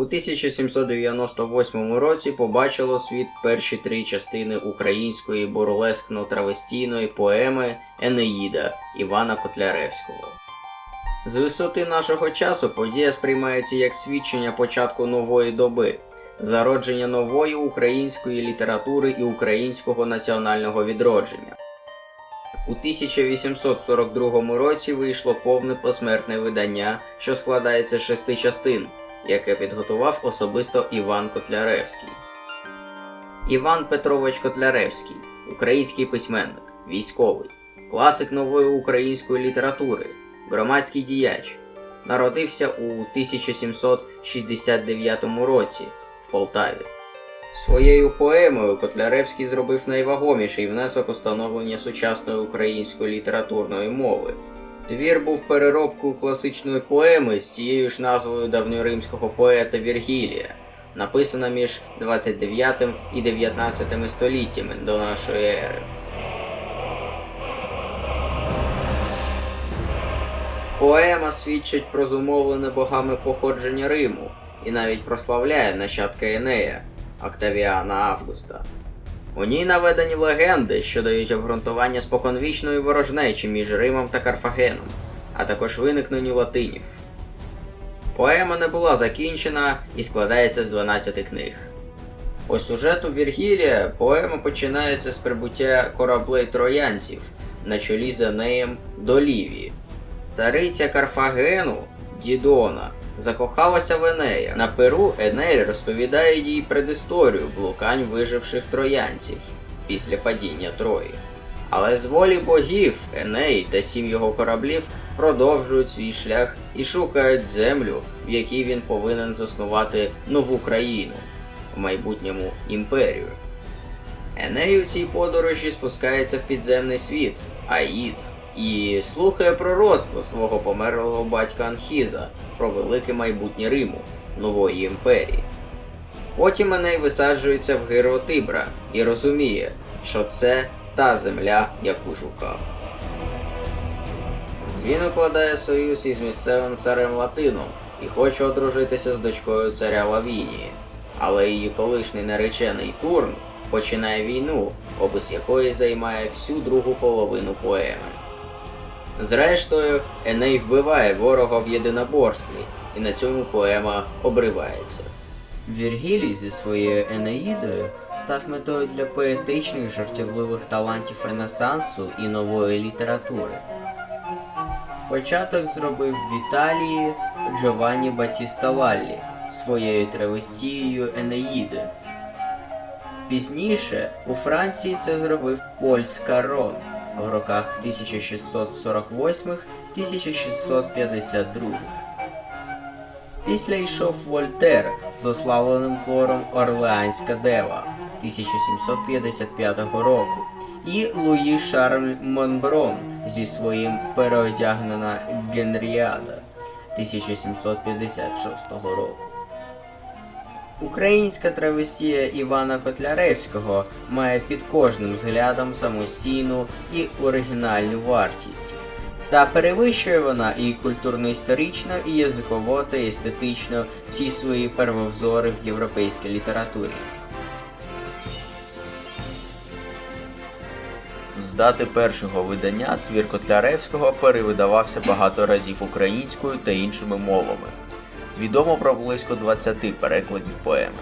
У 1798 році побачило світ перші три частини української бурлескно-травестійної поеми Енеїда Івана Котляревського. З висоти нашого часу подія сприймається як свідчення початку нової доби, зародження нової української літератури і українського національного відродження. У 1842 році вийшло повне посмертне видання, що складається з шести частин, яке підготував особисто Іван Котляревський. Іван Петрович Котляревський, український письменник, військовий, класик нової української літератури, громадський діяч. Народився у 1769 році в Полтаві. Своєю поемою Котляревський зробив найвагоміший внесок у становлення сучасної української літературної мови. Твір був переробкою класичної поеми з цією ж назвою давньоримського поета Віргілія, написана між 29 і 19 століттями до нашої ери. Поема свідчить про зумовлене богами походження Риму і навіть прославляє нащадка Енея Октавіана Августа. У ній наведені легенди, що дають обґрунтування споконвічної ворожнечі між Римом та Карфагеном, а також виникненню латинів. Поема не була закінчена і складається з 12 книг. По сюжету Віргілія поема починається з прибуття кораблей троянців на чолі з Енеєм до Лівії. Цариця Карфагену Дідона закохалася в Енея. На Перу Еней розповідає їй предісторію блукань виживших троянців після падіння Трої. Але з волі богів Еней та сім його кораблів продовжують свій шлях і шукають землю, в якій він повинен заснувати нову країну, в майбутньому імперію. Еней у цій подорожі спускається в підземний світ, Аїд, і слухає пророцтво свого померлого батька Анхіза про велике майбутнє Риму, нової імперії. Потім Еней висаджується в гирло Тибра і розуміє, що це та земля, яку шукав. Він укладає союз із місцевим царем Латином і хоче одружитися з дочкою царя Лавінії, але її колишній наречений Турн починає війну, опис якої займає всю другу половину поеми. Зрештою, Еней вбиває ворога в єдиноборстві, і на цьому поема обривається. Віргілій зі своєю Енеїдою став метою для поетичних жартівливих талантів Ренесансу і нової літератури. Початок зробив в Італії Джованні Батіста Валлі своєю травестією Енеїди. Пізніше у Франції це зробив Поль Скарон в роках 1648-1652. Після йшов Вольтер з ославленим твором Орлеанська дева 1755 року і Луї Шарль Монброн зі своїм переодягнена Генріада 1756 року. Українська травестія Івана Котляревського має під кожним взглядом самостійну і оригінальну вартість. Та перевищує вона і культурно-історично, і язиково та естетично всі свої первовзори в європейській літературі. З дати першого видання твір Котляревського перевидавався багато разів українською та іншими мовами. Відомо про близько 20 перекладів поеми.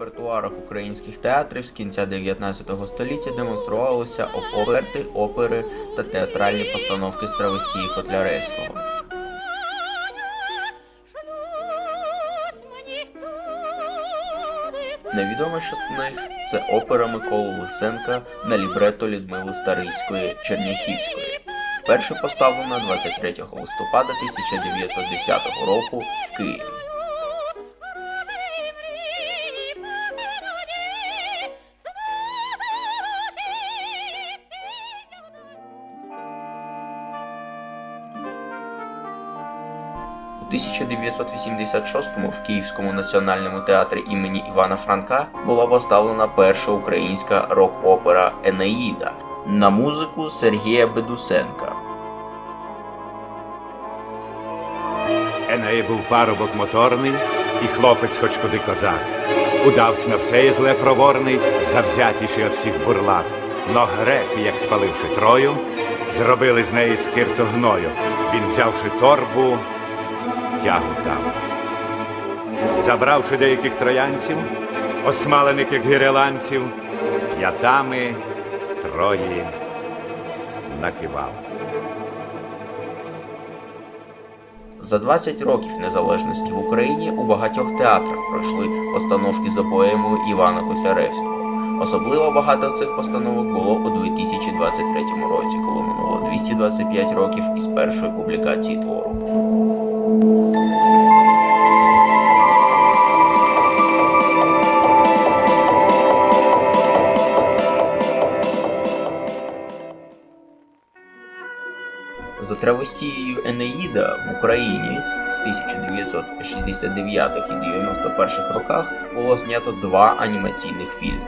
Репертуарах українських театрів з кінця 19 століття демонструвалися оперти, опери та театральні постановки Стравостії Котляревського. Найвідоміша з них це опера Миколи Лисенка на лібрето Людмили Старицької Черняхівської, вперше поставлена 23 листопада 1910 року в Києві. 1986-му в Київському національному театрі імені Івана Франка була поставлена перша українська рок-опера Енеїда на музику Сергія Бедусенка. Енеї був парубок моторний, і хлопець хоч куди козак. Удавсь на все і зле проворний, завзятіший от всіх бурлак. Но греки, як спаливши трою, зробили з неї скирту гною. Він, взявши торбу, тягу дав. Забравши деяких троянців, осмалених як гіреланців, п'ятами строї накивав. За 20 років незалежності в Україні у багатьох театрах пройшли постановки за поемою Івана Котляревського. Особливо багато цих постановок було у 2023 році, коли минуло 225 років із першої публікації твору. Травестією Енеїда в Україні в 1969 і 91 роках було знято два анімаційних фільми.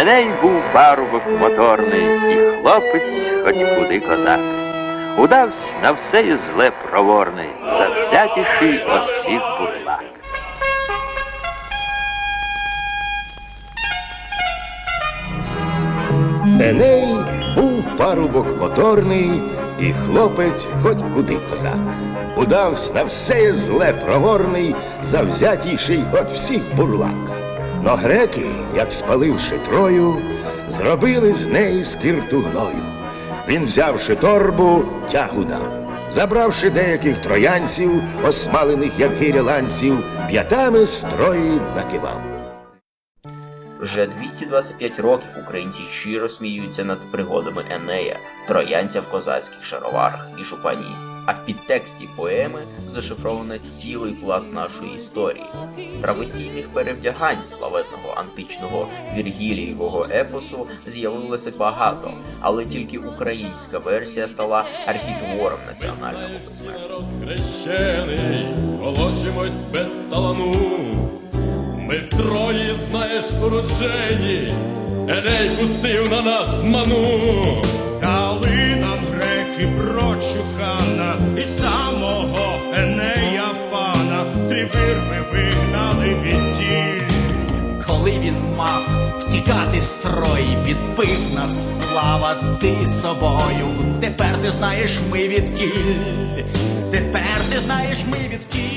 Еней був парубок моторний, і хлопець хоч куди козак. Удавсь на все і зле проворний, завзятіший от всіх бурлак. Еней був парубок моторний, і хлопець хоч куди козак. Удавсь на все зле проворний, завзятіший от всіх бурлак. Но греки, як спаливши трою, зробили з неї скирту гною. Він, взявши торбу, тягу дав. Забравши деяких троянців, осмалених, як гіряланців, п'ятами строї накивав. Вже 225 років українці щиро сміються над пригодами Енея, троянця в козацьких шароварах і шупані. А в підтексті поеми зашифровано цілий пласт нашої історії. Травесійних перевдягань славетного античного Віргілієвого епосу з'явилося багато, але тільки українська версія стала архітвором національного письменства. Хрещений, волочимось без талану. Ми втрої, знаєш, уроджені, Еней пустив на нас ману. Дали і прочухана, і самого Енея пана три вирви вигнали від тіль. Коли він мав втікати з трої, підпив нас слава ти собою. Тепер ти знаєш ми відкіль, тепер ти знаєш ми від відкіль.